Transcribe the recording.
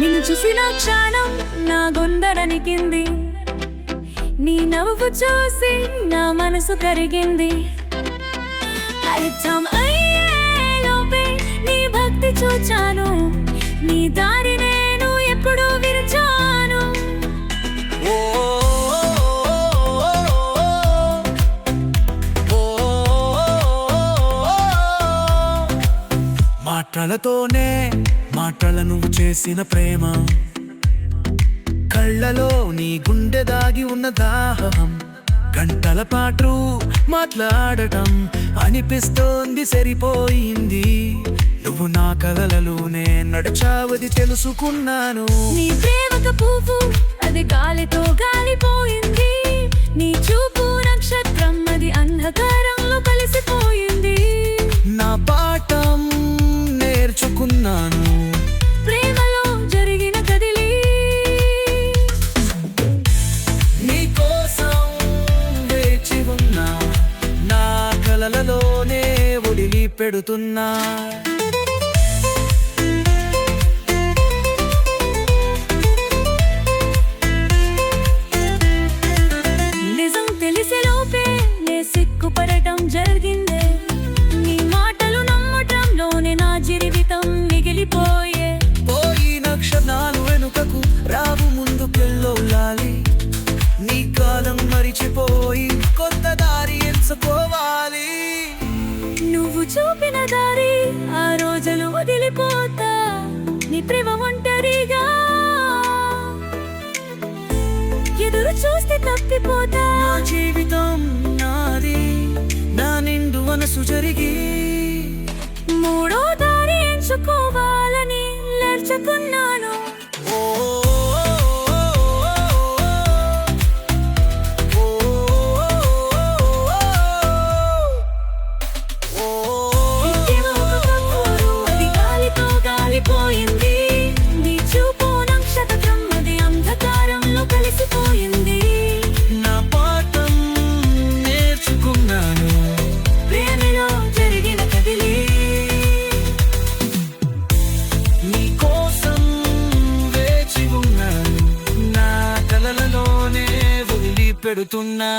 చూసిన క్షణం నా గొందరనికింది నీ నవ్వు చూసి నా మనసు కరిగింది అర్థం అయ్యేలోపే నీ భక్తి చూచాను నీ దారి నేను ఎప్పుడూ విరిచాను ఓ మాటలతోనే మాటల నువ్వు చేసిన ప్రేమ. కళ్ళలో నీ గుండె దాగి ఉన్న దాహం. గంటల పాటు మాట్లాడటం అనిపిస్తోంది సరిపోయింది. నువ్వు నా కలలలోనే నడిచావది తెలుసుకున్నాను. నీ ప్రేమక పువ్వు ఒడిలి పెడుతున్నా. వదిలిపోతా నీ ప్రేమ ఒంటరిగా. ఎదురు చూస్తే తప్పిపోతా. నా జీవితం నాది నా నిండు మనసు జరిగి. మూడో దారి ఎంచుకోవాలని నేర్చుకున్నాను పెడుతున్నా.